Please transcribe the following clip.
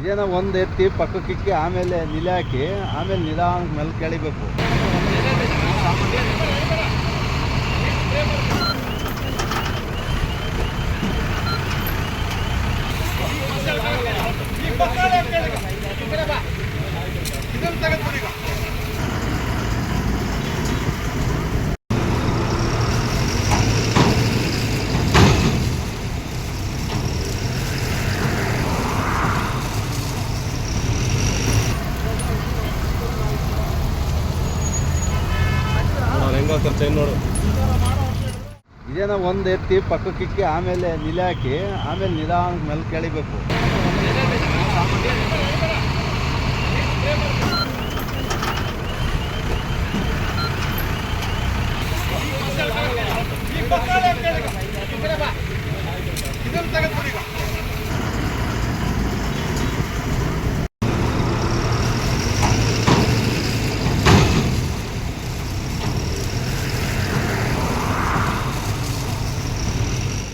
ಇದೇನೋ ಒಂದು ಎತ್ತಿ ಪಕ್ಕಕ್ಕಿಕ್ಕಿ ಆಮೇಲೆ ನಿಲೆ ಹಾಕಿ ಆಮೇಲೆ ನಿಧಾನಕ್ಕೆ ಮೇಲೆ ಕೆಳಿಬೇಕು. ಇದನ್ನು ಹೆಂಗೆ ಇದೇನ ಒಂದು ಎತ್ತಿ ಪಕ್ಕಕ್ಕಿಕ್ಕಿ ಆಮೇಲೆ ನಿಲೆ ಹಾಕಿ ಆಮೇಲೆ ನಿಧಾನ ಮೇಲೆ ಕೆಳಿಬೇಕು Thank.